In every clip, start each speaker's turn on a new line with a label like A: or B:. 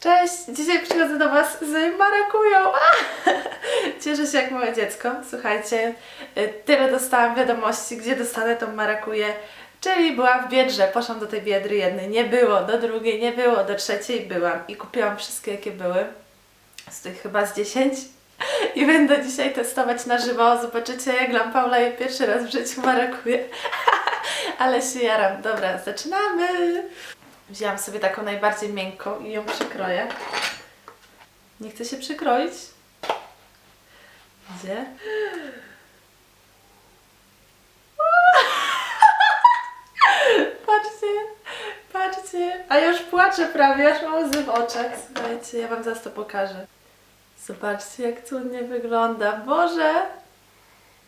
A: Cześć! Dzisiaj przychodzę do Was z marakują. Cieszę się jak małe dziecko. Słuchajcie, y, tyle dostałam wiadomości, gdzie dostanę tą marakuję. Czyli byłam w Biedrze, poszłam do tej Biedry jednej, nie było, do drugiej nie było, do trzeciej byłam i kupiłam wszystkie jakie były. Z tych chyba z 10. I będę dzisiaj testować na żywo. Zobaczycie jak dla Paula je pierwszy raz w życiu marakuje. Ale się jaram. Dobra, zaczynamy! Wzięłam sobie taką najbardziej miękką i ją przykroję. Nie chcę się przykroić. Gdzie? Patrzcie, patrzcie. A już płaczę prawie, aż mam łzy w oczach. Słuchajcie, ja Wam zaraz to pokażę. Zobaczcie, jak cudnie wygląda. Boże!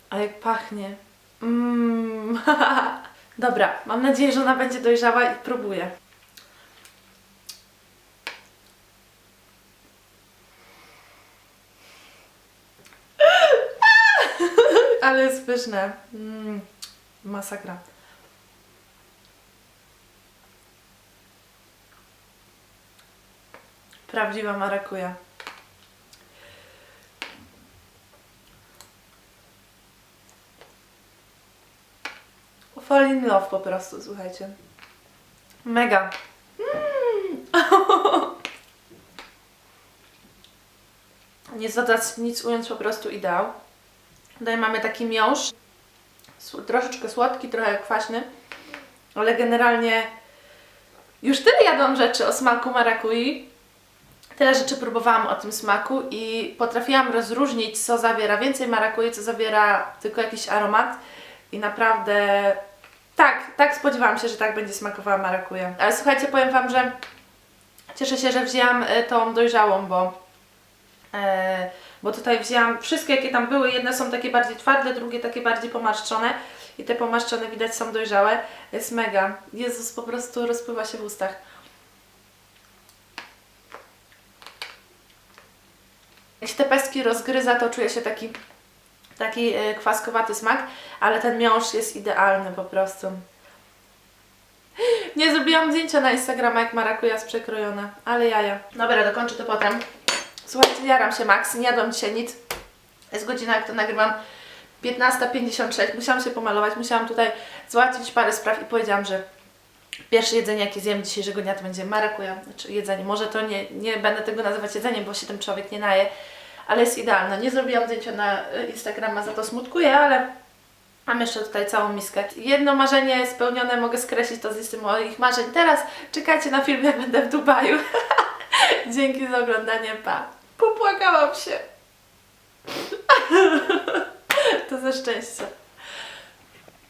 A: A jak pachnie. Mmm. Dobra, mam nadzieję, że ona będzie dojrzała i próbuję. Ale jest pyszne. Mm, masakra. Prawdziwa marakuja. Fall in love po prostu, słuchajcie. Mega. Mm. Nie zadać nic ująć, po prostu ideał. Tutaj mamy taki miąższ. Troszeczkę słodki, trochę kwaśny. Ale generalnie już tyle jadłam rzeczy o smaku marakui. Tyle rzeczy próbowałam o tym smaku i potrafiłam rozróżnić, co zawiera więcej marakui, co zawiera tylko jakiś aromat. I naprawdę tak, tak spodziewałam się, że tak będzie smakowała marakuja. Ale słuchajcie, powiem Wam, że cieszę się, że wzięłam e, tą dojrzałą, bo e, bo tutaj wzięłam wszystkie, jakie tam były. Jedne są takie bardziej twarde, drugie takie bardziej pomarszczone. I te pomarszczone widać są dojrzałe. Jest mega. Jezus, po prostu rozpływa się w ustach. Jak się te pestki rozgryza, to czuje się taki, taki e, kwaskowaty smak, ale ten miąższ jest idealny po prostu. Nie zrobiłam zdjęcia na Instagrama, jak marakuja jest przekrojona, ale jaja. Dobra, dokończę to potem. Słuchajcie, jaram się Max, nie jadłam dzisiaj nic. Jest godzina, jak to nagrywam, 15.56. Musiałam się pomalować, musiałam tutaj załatwić parę spraw i powiedziałam, że pierwsze jedzenie, jakie zjem dzisiejszego dnia, to będzie marakuja. Znaczy jedzenie, może to nie, nie będę tego nazywać jedzeniem, bo się tym człowiek nie naje, ale jest idealne. Nie zrobiłam zdjęcia na Instagrama, za to smutkuję, ale mam jeszcze tutaj całą miskę. Jedno marzenie spełnione, mogę skreślić to z listy moich marzeń. Teraz czekajcie na film, jak będę w Dubaju. Dzięki za oglądanie, pa. Popłakałam się. To ze szczęścia.